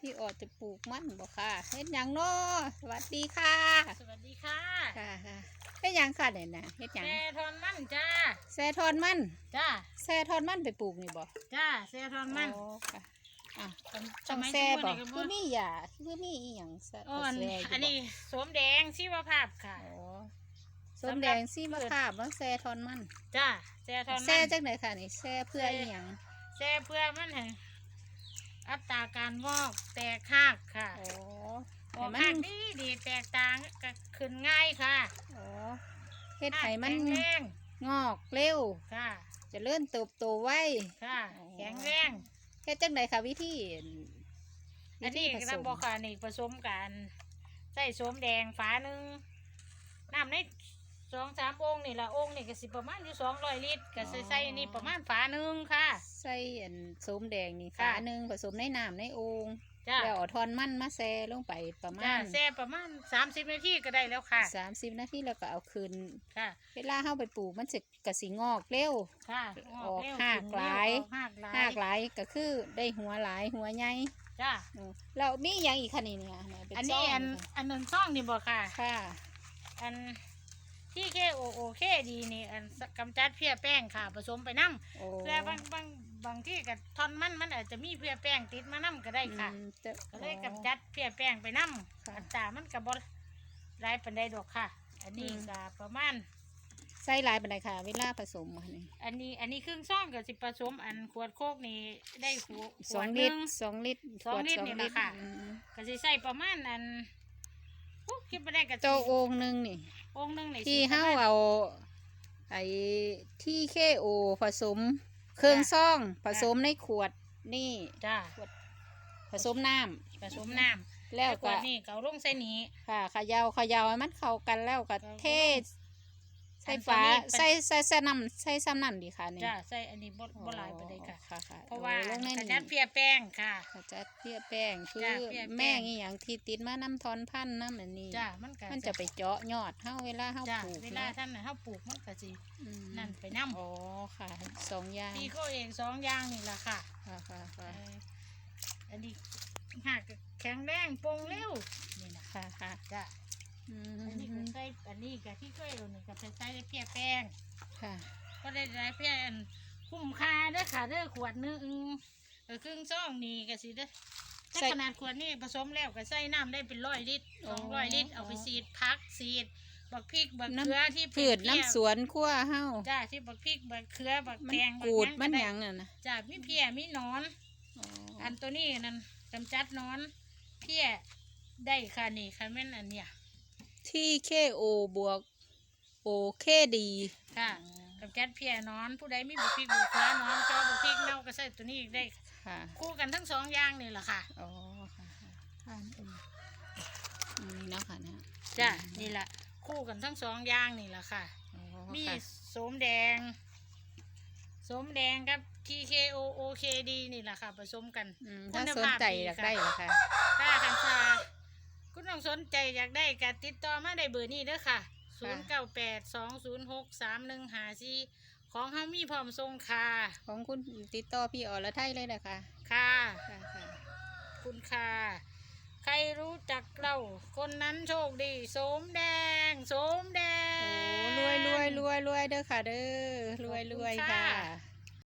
พี่ออดจะปลูกมันบ่ค่ะเฮ็ดหยังเนาะสวัสดีค่ะสวัสดีค่ะค่ะค่ะเฮ็ดหยังค่ะเนี่ยนะเฮ็ดหยังแซ่ทอนมันจ้าแซ่ทอนมันจ้าแซ่ทอนมันไปปลูกนี่บ่จ้าแซ่ทอนมันอ๋อค่ะอะต้ต้อองงแซ่แซ่บ่บ่คืคืออมียาคือมีอีหยังแซ่อ๋ออันแซ่ยู่บ่อันนี้สวมแดงชีวภาพค่ะอ๋อส้มแดงซี่มะขามแล้วแซ่ทอนมันจ้าแซ่ทอนแซ่มันจังไหนค่ะนี่แซ่เพื่ออีหยังแซ่เพื่อมันให้ อัตราการงอกแตกหักค่ะอ๋อออกให้หัมักนดีดีแตกต่างก็ขึ้นง่ายค่ะอ๋อเฮ็ดให้มันแข็งแรงงอกเร็วค่ะเจะเลื่อนเติบโตไวค่ะอ๋อแข็งแรงเฮ็ดจังไดค่ะวิธีอันนี้วิธีผสเรามบอกค่ะนี่ผสมกันใส่สวมแดงฝาหนึ่งน้ำใน สองสามองค์นี่ละองค์นี่ก็สิประมาณอยู่สองร้อยลิตรก็ใส่ใส่นี่ประมาณฝาหนึ่งค่ะ ใส่อันส้มแดงนี่ค่ะ ฝาหนึ่งผสมในน้ำในโอ่งจ้าแล้วเอาทอนมันมาแซ่ลงไปประมาจ้าณแซ่ประมาณสามสิบนาทีก็ได้แล้วค่ะสามสิบนาทีแล้วก็เอาคืน ค่ะเวลาเฮาไปปลูกมันจะกระสิงอกเร็ว ค่ะออกเร็วหากถึงหลาย ออกหากหลายหากหลายก็คือได้หัวหลายหัวใหญ่จ้าอืมแล้วมีหยังอีกคะนี่เนี่ยเนี่ยเป็อันนี้ซ่งอันอันหนึ่งซ่องนี่บอกค่ะ ค่ะ อัน ที่เคโอโอเคดีนี่อันกำจัดเพี้ยแป้งค่ะผสมไปน้ำโอ้เพื่อบางบางบางที่กับทอนมันมันอาจจะมีเพี้ยแป้งติดมาน้ำก็ได้ค่ะ อืมจะก็เลยอ๋อกำจัดเพี้ยแป้งไปน้ค่ะำอัตรามันกับบหลายปันไดดอกค่ะ อันนี้อืม ก็ประมาณ ใส่หลายปานใดค่ะ เวลาผสมอันนี้อันนี้อันนี้ครึ่งซ่องกับสิผสมอันขวดโคกนี่ได้ขวดขสอวงดหลินึ่ตงรสองลิตรสองขวดลิตรนี่แหละค่ะอืมก็สิใส่ประมาณอันโอ้คิดไปได้กับโตะโอ่งหนึงนี่ องค์หนึงนี่ที่สิประเฮามาณเอาไอ้ที่เคโอผสม เครื่องจ้ะซ่องผจ้ะสมในขวดนี่จ้าผสมน้ำผสมน้ำแล้วขวก็ดนี่เขาลงใส่นี้ค่ะเขยาเขยาให้มันเข้ากันแล้วก็แล้วก็เท ใส่อันตัวฝานี้เป็นใส่ใส่ใส่น้ำใส่ซ้ำน้ำดีค่ะนี่จ้าใส่อันนี้บ่บ่หลายไปเลยค่ะ ค่ะค่ะเพราะว่าอลงในขนี้จัดเพี้ยแป้งค่ะ ขจัดเพี้ยแป้งคือจ้ะเพี้ยแป้ง แม่งอีหยังที่ติดมาน้ำทอนพันธุ์น้ำอันนี้ จ้ามันก็มันจะไปเจาะยอดเฮาเวลาเฮาจ้าปลูกเวลาเนาะท่านน่ะเฮาปลูกมันก็สิอืมนั่นไปนำอ๋อค่ะสองอย่างพี่ก็เองสองอย่างนี่ล่ะค่ะค่ะค่ะเอค่ะออันนี้หากแข็งแรงโปร่งเร็วนี่นะค่ะค่ะจ้าอื อันนี้ก็มใส่อันนี้ก็ที่ก็เอานี่ก็ใส่ใส่เพี้ยแป้ง ค่ะ ก็ได้ได้เพี้ยอันคุ้มค่าเด้อค่ะเด้อขวดหนึงเออครึ่งซองนี่ก็สิเด้อถ้าขนาดขวดนี่ผสมแล้วก็ใส่น้ำได้เป็นร้อยลิตรสองร้อยลิตรเอาไปสีดพักสีดบักพริกบักเขือที่พืชเพี้ยน้ำสวนขั้วเฮาจ้าที่บักพริกบักเขือบักมันแตงบักูดหมันก็หไยังน่ะนะจ้ามีเพี้ยมีหนอน อ๋อออันตัวนี้นั่นกำจัดหนอน เพี้ยได้ค่ะนี่ค่ะแม่นอันเนี้ย ที่เคโอบวกโอเคดีค่ะกำจัดเพี้ยหนอน ผู้ใดมีบักพริกบักเขือหนอนจอบักพริกเน่าก็ใส่ตัวนี้อีกได้ค่ะคู่กันทั้งสองอย่างนี่แหละค่ะอ๋อค่ะค่ะค่ะอืมอืมนี่เนาะค่ะนะจ้านี่แหละคู่กันทั้งสองอย่างนี่แหละค่ะอ๋อมีค่ะโสมแดงโสมแดงกับ TKO OKD นี่แหละค่ะผสมกันอืมคุถ้าณสนภาพใจดีอยากค่ะได้เหรอคะถ้าคันชา คุณต้องสนใจอยากได้ก็ติดต่อมาได้เบอร์นี้เด้อค่ะ0 9 8 2 0 6 3 1 5 4 ของเฮามีพร้อมส่งค่ะ ของคุณติดต่อพี่อรไทยเลยนะคะค่ะ ค่ะค่ะ คุณค่ะ ใครรู้จักเรา คนนั้นโชคดีโสมแดงโสมแดโอ้งรวยรวยรวยรวยเด้อค่ะ เด้อรวยรวยขอบคุณค่ะ ค่ะ